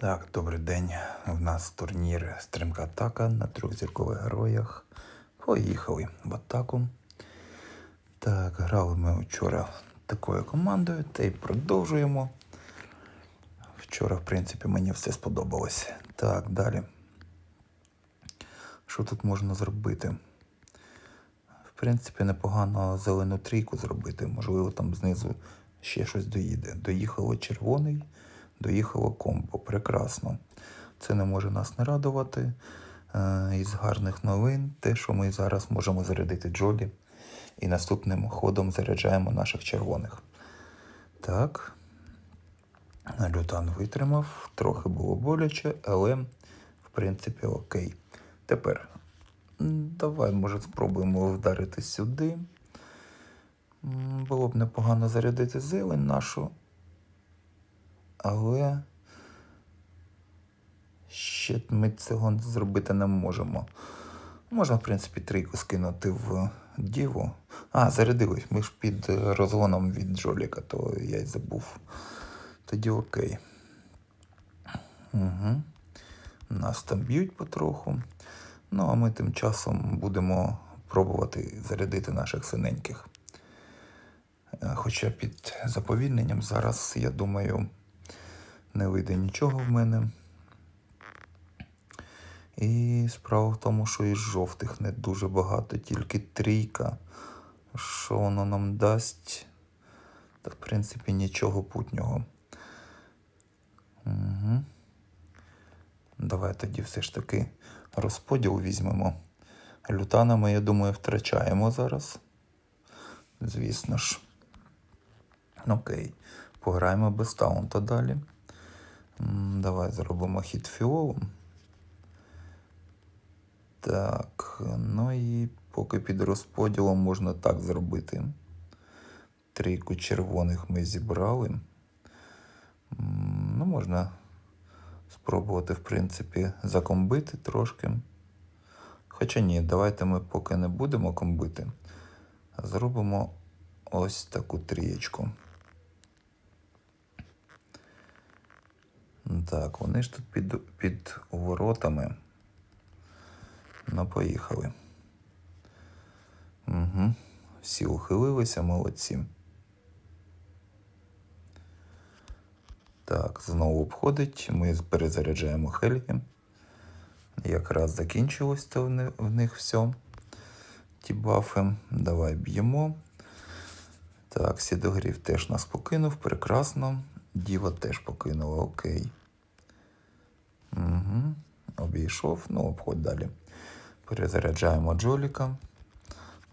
Так, добрий день. У нас турнір Стримка атака на трьохзіркових героях. Поїхали в атаку. Так, грали ми вчора такою командою та й продовжуємо. Вчора, в принципі, мені все сподобалось. Так, далі. Що тут можна зробити? В принципі, непогано зелену трійку зробити. Можливо, там знизу ще щось доїде. Доїхало червоний, доїхало комбо. Прекрасно. Це не може нас не радувати. Е, Із гарних новин те, що ми зараз можемо зарядити Джолі. І наступним ходом заряджаємо наших червоних. Так. Лютан витримав, трохи було боляче, але в принципі окей. Тепер давай, може, спробуємо вдарити сюди. Було б непогано зарядити зелень нашу. Але ще ми цього зробити не можемо. Можна, в принципі, трійку скинути в діву. А, зарядились. Ми ж під розгоном від Джоліка, то я й забув. Тоді окей. Угу. Нас там б'ють потроху. Ну, а ми тим часом будемо пробувати зарядити наших синеньких. Е, Хоча під заповільненням зараз, я думаю, не вийде нічого в мене. І справа в тому, що із жовтих не дуже багато, тільки трійка. Що воно нам дасть? Та, в принципі, нічого путнього. Угу. Давай тоді все ж таки розподіл візьмемо. Лютана ми, я думаю, втрачаємо зараз. Звісно ж. Окей. Пограємо без таунта далі. Давай зробимо хід фіолом. Так, ну і поки під розподілом можна так зробити. Трійку червоних ми зібрали. Ну, можна спробувати, в принципі, закомбити трошки. Хоча ні, давайте ми поки не будемо комбити, зробимо ось таку трієчку. Так, вони ж тут під, під воротами. Ну, поїхали. Угу. Всі ухилилися, молодці. Так, знову обходить. Ми перезаряджаємо Хельгі. Якраз закінчилось то в них все. Ті бафи. Давай б'ємо. Так, Сідогрів теж нас покинув, прекрасно. Діва теж покинула, окей. Угу. Обійшов, ну, обходь далі. Перезаряджаємо Джоліка.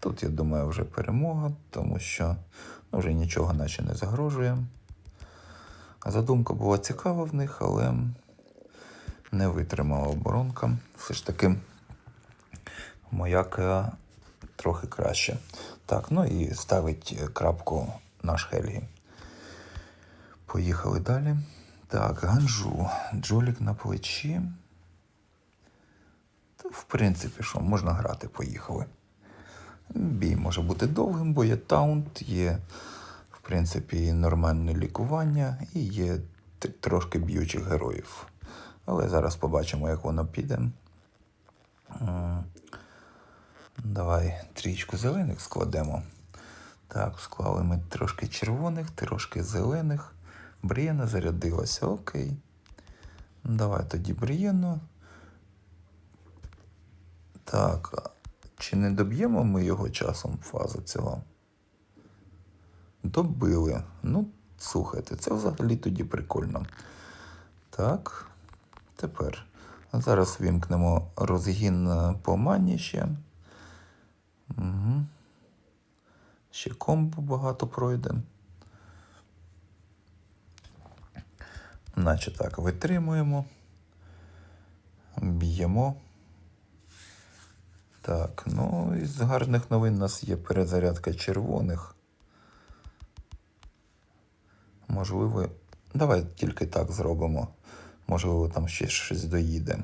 Тут, я думаю, вже перемога, тому що ну, вже нічого наче не загрожує. Задумка була цікава в них, але не витримала оборонка. Все ж таки, мояка трохи краще. Так, ну і ставить крапку наш Хельгі. Поїхали далі. Так, Ганжу. Джолік на плечі. Та, в принципі, що, можна грати, поїхали. Бій може бути довгим, бо є таунт, є, в принципі, нормальне лікування і є трошки б'ючих героїв. Але зараз побачимо, як воно піде. Давай трічку зелених складемо. Так, склали ми трошки червоних, трошки зелених. Брієна зарядилася, окей. Давай тоді Брієну. Так, чи не доб'ємо ми його часом фазу цього? Добили. Ну, слухайте, це взагалі тоді прикольно. Так, тепер. Зараз вімкнемо розгін е, по мані ще. Угу. Ще комбо багато пройде. Наче так, витримуємо. Б'ємо. Так, ну із гарних новин у нас є перезарядка червоних. Можливо, давай тільки так зробимо. Можливо, там ще щось доїде.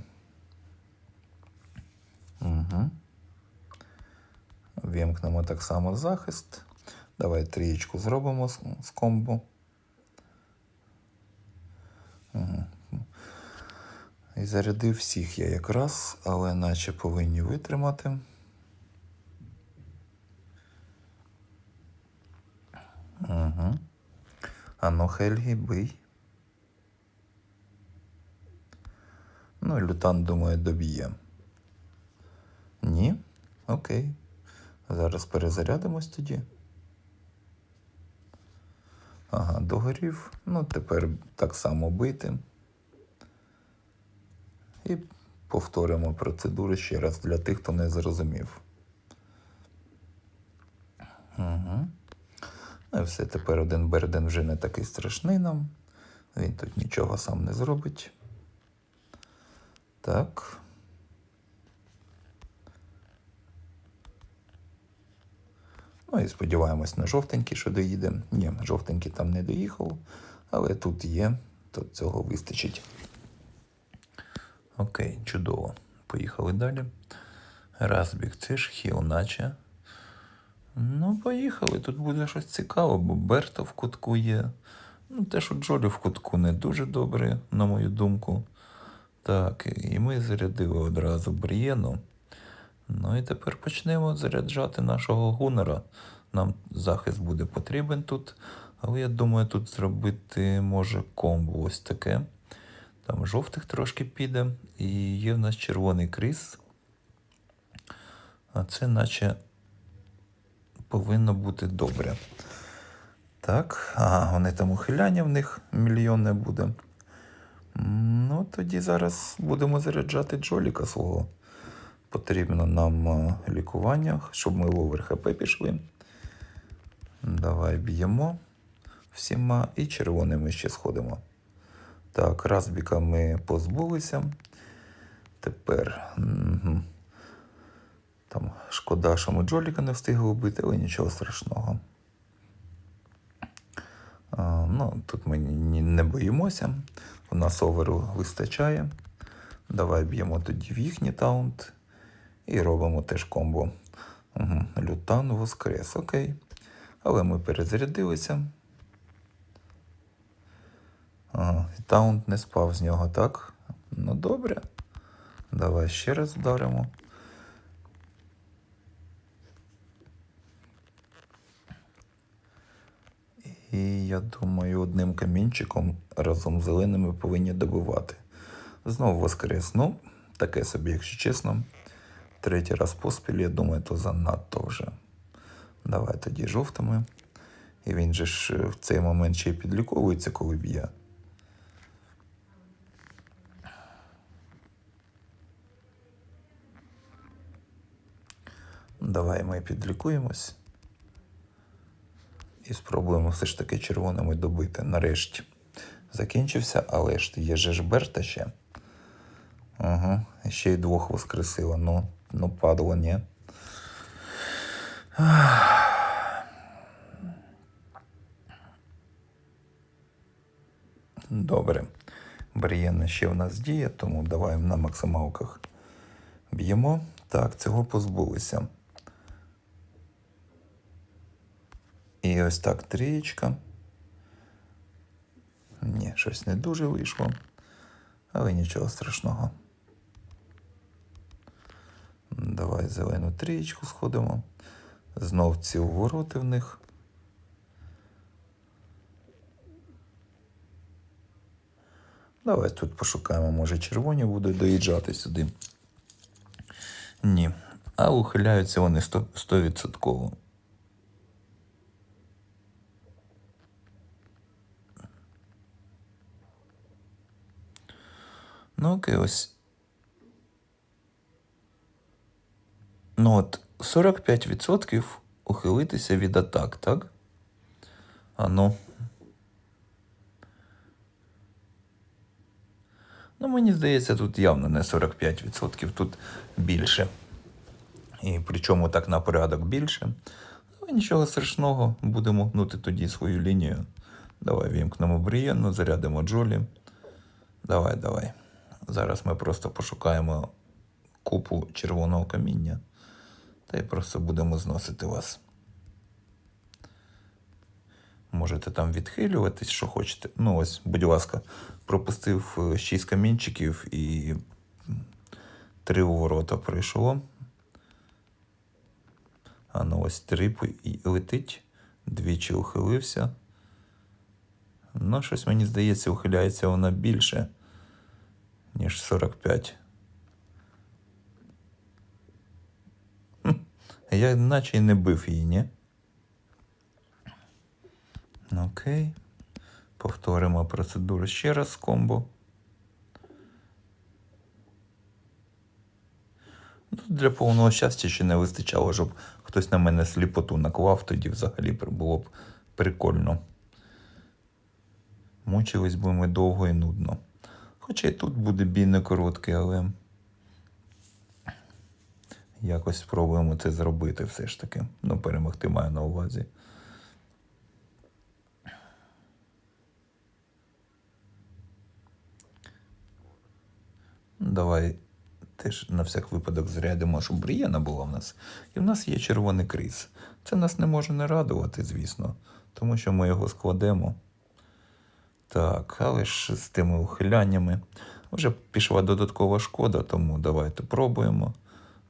Угу. Вімкнемо так само захист. Давай трієчку зробимо з, комбо. І зарядив всіх я якраз, але наче повинні витримати. Угу. Ану, Хельгі, бий. Ну, лютан, думаю, доб'є. Ні? Окей. Зараз перезарядимось тоді. Ага, догорів. Ну, тепер так само бити. І повторимо процедуру ще раз для тих, хто не зрозумів. Угу. Ну і все, тепер один Берден вже не такий страшний нам. Він тут нічого сам не зробить. Так. Ну і сподіваємось на жовтенький, що доїде. Ні, жовтенький там не доїхав, але тут є, то цього вистачить. Окей, чудово. Поїхали далі. Разбіг, це ж хіл, наче. Ну, поїхали. Тут буде щось цікаве, бо Берта в кутку є. Ну, те, що Джолі в кутку не дуже добре, на мою думку. Так, і ми зарядили одразу Брієну. Ну і тепер почнемо заряджати нашого гунера. Нам захист буде потрібен тут. Але я думаю, тут зробити може комбо ось таке. Там жовтих трошки піде. І є в нас червоний кріс. А це наче повинно бути добре. Так, ага, вони там ухиляння в них мільйонне буде. Ну, тоді зараз будемо заряджати Джоліка свого. Потрібно нам е, лікування, щоб ми в овер ХП пішли. Давай б'ємо всіма і червоними ще сходимо. Так, Разбіка ми позбулися. Тепер там шкода, що ми Джоліка не встигли вбити, але нічого страшного. А, ну, Тут ми не боїмося. У нас оверу вистачає. Давай б'ємо тоді в їхній таунт і робимо теж комбо. Угу. Лютан воскрес, окей. Але ми перезарядилися. Ага, таунт не спав з нього, так? Ну добре. Давай ще раз вдаримо. І я думаю, одним камінчиком разом з зеленими повинні добивати. Знову воскрес. Ну, таке собі, якщо чесно. Третій раз поспіль, я думаю, то занадто вже. Давай тоді жовтими. І він же ж е, в цей момент ще й підліковується, коли б'є. Давай ми підлікуємось. І спробуємо все ж таки червоними добити. Нарешті. Закінчився, але ж є же ж Берта ще. Ага, ще й двох воскресила. Ну, ну падало, ні. Добре. Бар'єнна ще в нас діє, тому давай на максималках б'ємо. Так, цього позбулися. І ось так трієчка. Ні, щось не дуже вийшло. Але нічого страшного. Давай зелену трієчку сходимо. Знов ці увороти в них. Давай тут пошукаємо, може червоні будуть доїжджати сюди. Ні. А ухиляються вони 100%. 100%. Ну, окей, ось. Ну от 45% ухилитися від атак, так? А ну. Ну, мені здається, тут явно не 45%, тут більше. І причому так на порядок більше. Але нічого страшного, будемо гнути тоді свою лінію. Давай вімкнемо Брієнну, зарядимо Джолі. Давай, давай. Зараз ми просто пошукаємо купу червоного каміння. Та й просто будемо зносити вас. Можете там відхилюватись, що хочете. Ну, ось, будь ласка, пропустив 6 камінчиків і 3 уворота пройшло. А ну ось 3 летить, двічі ухилився. Ну, щось мені здається, ухиляється вона більше, ніж 45. Я наче й не бив її, ні? Окей. Повторимо процедуру ще раз з комбо. Ну, Для повного щастя ще не вистачало, щоб хтось на мене сліпоту наклав, тоді взагалі було б прикольно. Мучились би ми довго і нудно. Хоча і тут буде бій не короткий, але якось спробуємо це зробити все ж таки. Ну, перемогти маю на увазі. Давай теж на всяк випадок зрядимо, щоб Брієна була в нас. І в нас є червоний кріс. Це нас не може не радувати, звісно, тому що ми його складемо. Так, але ж з тими ухиляннями. Вже пішла додаткова шкода, тому давайте пробуємо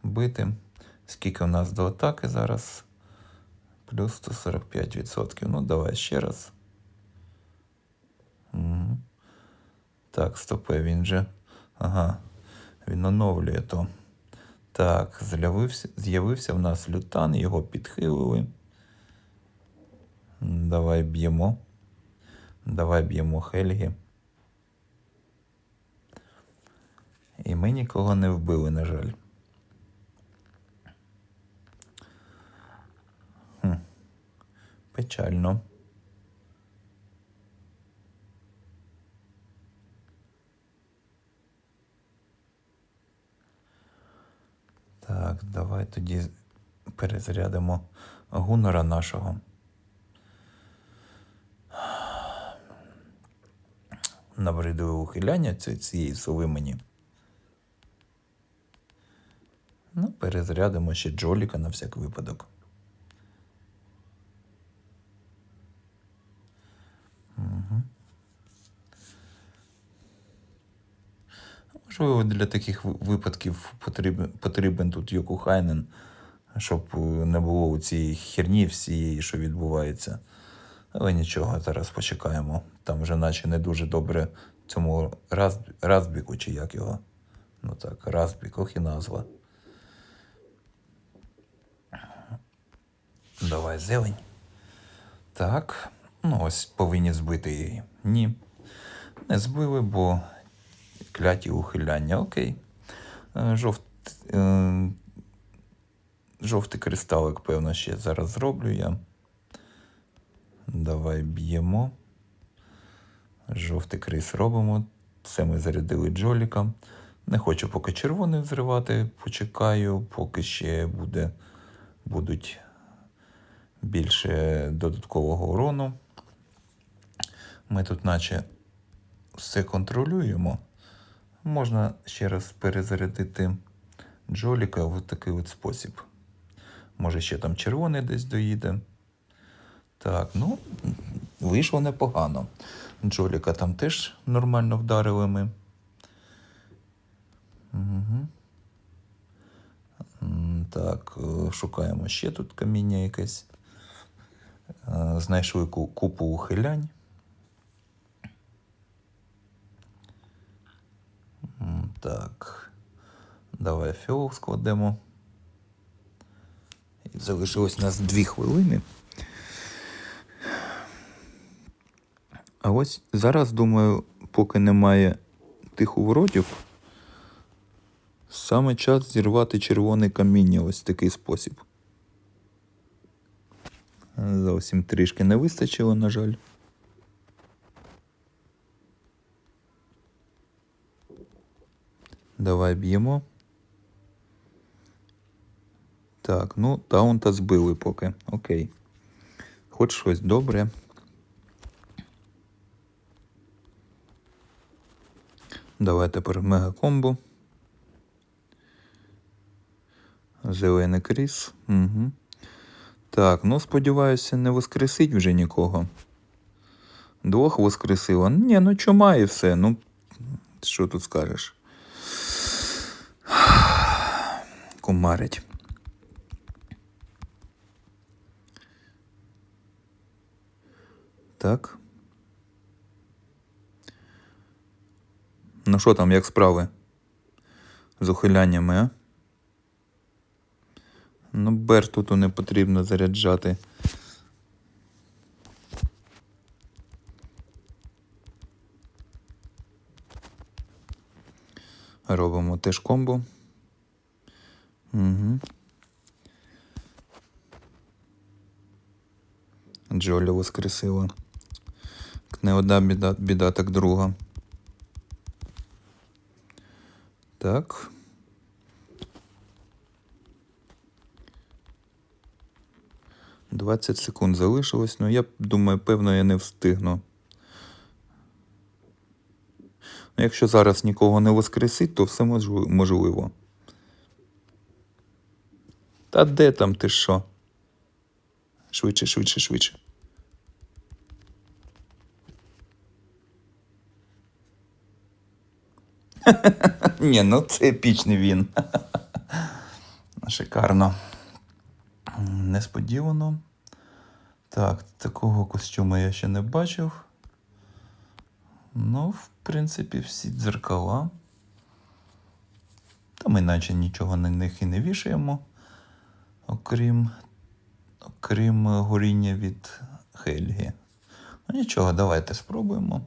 бити. Скільки у нас до атаки зараз? Плюс 145%. Ну, давай ще раз. Угу. Так, стопе, він же. Ага. Він оновлює то. Так, з'явився, в нас лютан, його підхилили. Давай б'ємо. Давай б'ємо Хельги. І ми нікого не вбили, на жаль. Печально. Так, давай тоді перезарядимо гунора нашого. Набридує ухиляння цієї сови мені. Ну, перезарядимо ще Джоліка на всяк випадок. Можливо, для таких випадків потрібен, потрібен тут Йоку Хайнен, щоб е, не було у цій херні всієї, що відбувається. Але нічого, зараз почекаємо. Там вже наче не дуже добре цьому раз, Разбіку, чи як його. Ну так, Разбік, ох і назва. Давай зелень. Так. Ну, ось повинні збити її. Ні. Не збили, бо кляті ухиляння. Окей. Е, Жовт, е, жовтий кристалик, певно, ще зараз зроблю я. Давай б'ємо. Жовтий крис робимо. Це ми зарядили Джоліка. Не хочу поки червоний взривати, почекаю, поки ще буде, будуть більше додаткового урону. Ми тут, наче, все контролюємо. Можна ще раз перезарядити Джоліка в такий от спосіб. Може, ще там червоний десь доїде. Так, ну, вийшло непогано. Джоліка там теж нормально вдарили ми. Угу. Так, е, шукаємо ще тут каміння якесь. Е, Знайшли купу ухилянь. Так. Давай фіол складемо. І залишилось у нас дві хвилини. А ось зараз, думаю, поки немає тих уворотів, саме час зірвати червоне каміння ось в такий спосіб. Зовсім трішки не вистачило, на жаль. Давай б'ємо. Так, ну, таунта збили поки. Окей. Хоч щось добре. Давай тепер мегакомбо. Зелений кріс. Угу. Так, ну сподіваюся, не воскресить вже нікого. Двох воскресила. Ні, ну чума і все. Ну, що тут скажеш? Кумарить. Так. Ну що там, як справи? З ухиляннями, а? Ну, Бертуту не потрібно заряджати. Робимо теж комбо. Угу. Джолі воскресила. Не одна біда, біда, так друга. Так. Двадцять секунд залишилось, ну я думаю, певно, я не встигну. Ну, якщо зараз нікого не воскресить, то все можливо. Та де там ти що? Швидше, швидше, швидше. Ні, ну це епічний він. Шикарно. Несподівано. Так, такого костюму я ще не бачив. Ну, в принципі, всі дзеркала. Та ми наче нічого на них і не вішаємо, окрім, окрім горіння від Хельги. Ну нічого, давайте спробуємо.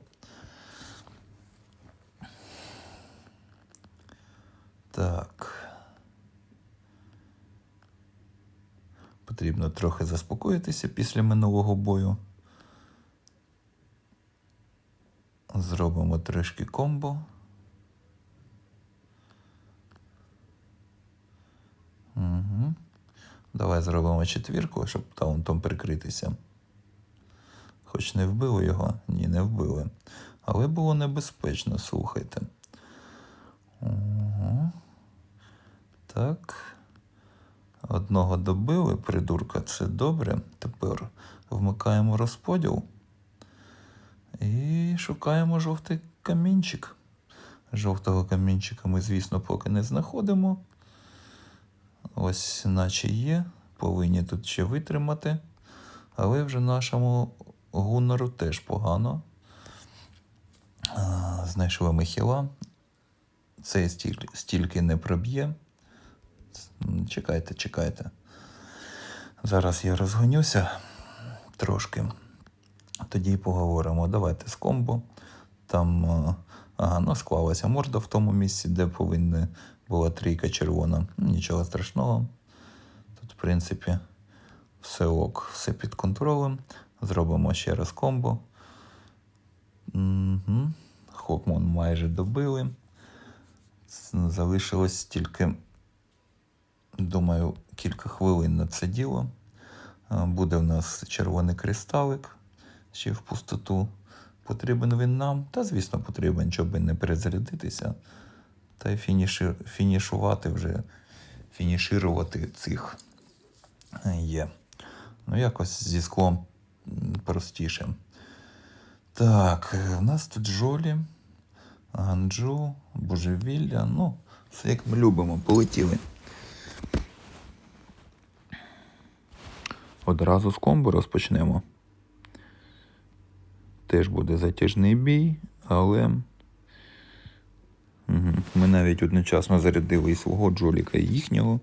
Так. Потрібно трохи заспокоїтися після минулого бою. Зробимо трішки комбо. Давай зробимо четвірку, щоб таунтом прикритися. Хоч не вбили його? Ні, не вбили. Але було небезпечно, слухайте. Угу. Так. Одного добили, придурка, це добре. Тепер вмикаємо розподіл. І шукаємо жовтий камінчик. Жовтого камінчика ми, звісно, поки не знаходимо. Ось, наче є. Повинні тут ще витримати. Але вже нашому гунору теж погано. Знайшли ми хіла. Цей стільки, стільки не проб'є. Чекайте, чекайте. Зараз я розгонюся трошки. Тоді поговоримо. Давайте з комбо. Там ага, ну, склалася морда в тому місці, де повинна була трійка червона. Нічого страшного. Тут, в принципі, все ок, все під контролем. Зробимо ще раз комбо. Угу. Хокмон майже добили. Залишилось тільки, думаю, кілька хвилин на це діло. Буде в нас червоний кристалик ще в пустоту. Потрібен він нам, та, звісно, потрібен, щоб не перезарядитися. Та й фініши, фінішувати вже, фініширувати цих е, є. Ну, якось зі склом простіше. Так, е, в нас тут Жолі, Ганджу, Божевілля. Ну, все як ми любимо, полетіли. Одразу з комбо розпочнемо. Теж буде затяжний бій, але угу. ми навіть одночасно зарядили і свого Джоліка, і їхнього.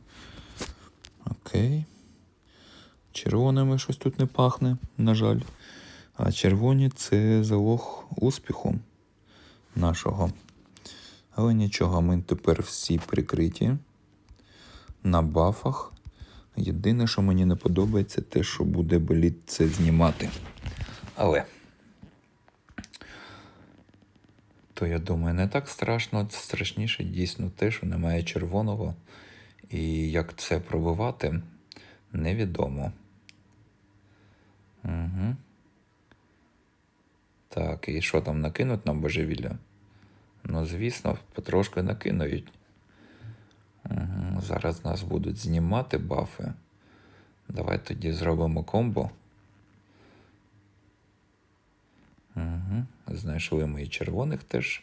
Окей. Червоними щось тут не пахне, на жаль. А червоні це залог успіху нашого. Але нічого, ми тепер всі прикриті на бафах. Єдине, що мені не подобається, те, що буде боліт це знімати. Але. То я думаю, не так страшно. Страшніше дійсно те, що немає червоного. І як це пробивати, невідомо. Угу. Так, і що там накинуть нам божевілля? Ну, звісно, потрошки накинуть. Угу. Зараз нас будуть знімати бафи. Давай тоді зробимо комбо. Угу. Знайшли ми і червоних теж.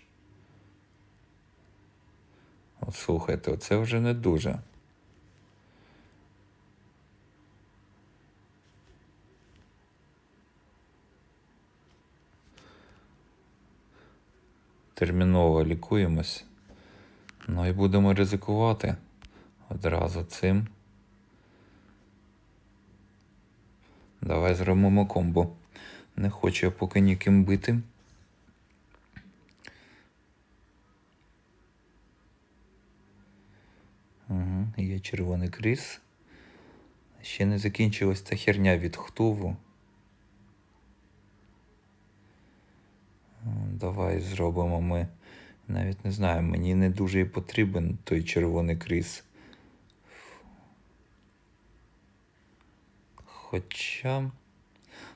От слухайте, оце вже не дуже. Терміново лікуємось. Ну і будемо ризикувати одразу цим. Давай зробимо комбо. Не хочу я поки ніким бити. Угу, є червоний кріс. Ще не закінчилась ця херня від хтуву. Давай зробимо ми. Навіть не знаю, мені не дуже і потрібен той червоний кріс. Хоча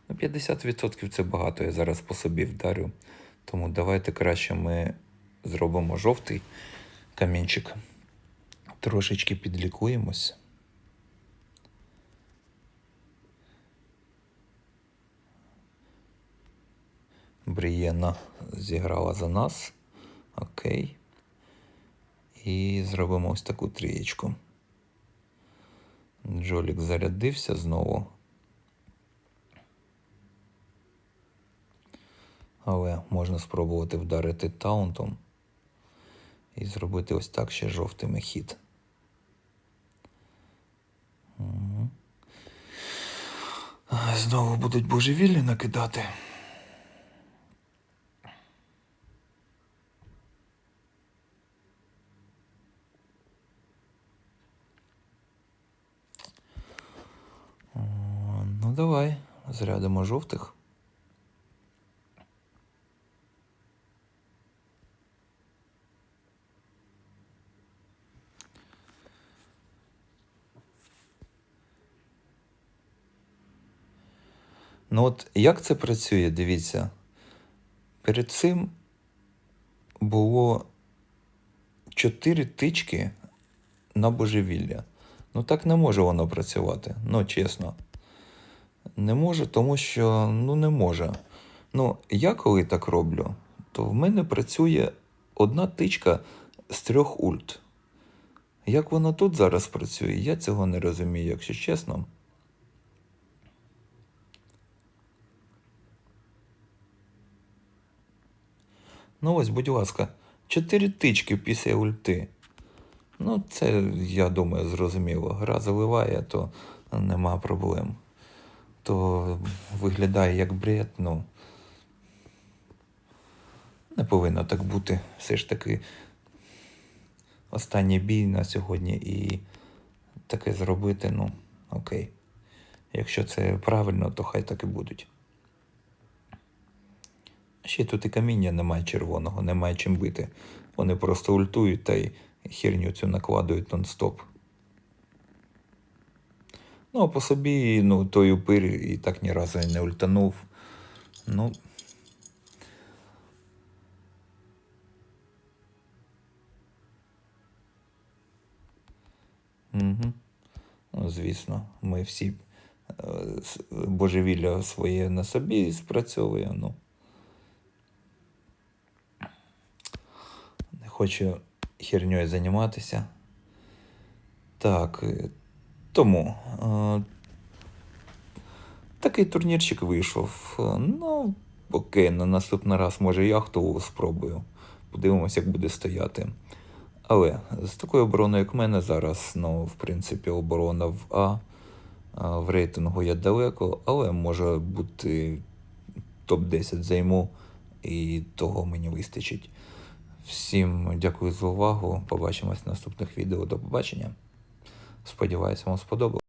ну, 50% це багато, я зараз по собі вдарю. Тому давайте краще ми зробимо жовтий камінчик. Трошечки підлікуємось. Брієна зіграла за нас. Окей. І зробимо ось таку трієчку. Джолік зарядився знову. Але можна спробувати вдарити таунтом і зробити ось так ще жовтими хід. Мгм. А, Знову будуть божевіллі накидати. Ну, давай, зарядимо жовтих. Ну от як це працює, дивіться. Перед цим було чотири тички на божевілля. Ну так не може воно працювати, ну чесно. Не може, тому що ну не може. Ну, я коли так роблю, то в мене працює одна тичка з трьох ульт. Як воно тут зараз працює, я цього не розумію, якщо чесно. Ну ось, будь ласка, чотири тички після ульти. Ну, це, я думаю, зрозуміло. Гра заливає, то нема проблем. То виглядає як бред, ну. Не повинно так бути. Все ж таки останній бій на сьогодні і таке зробити, ну, окей. Якщо це правильно, то хай так і будуть. Ще тут і каміння немає червоного, немає чим бити. Вони просто ультують та й херню цю накладують нон-стоп. Ну, а по собі, ну, той упир і так ні разу не ультанув. Ну. Угу. Ну, звісно, ми всі е, божевілля своє на собі спрацьовує. Ну. Не хочу херньою займатися. Так, е, тому. Е, такий турнірчик вийшов. Ну, окей, на наступний раз, може, яхту спробую. Подивимося, як буде стояти. Але з такою обороною, як в мене зараз, ну, в принципі, оборона в а В рейтингу я далеко, але може бути топ-10 займу, і того мені вистачить. Всім дякую за увагу. Побачимось в наступних відео. До побачення. Сподіваюся, вам сподобалось.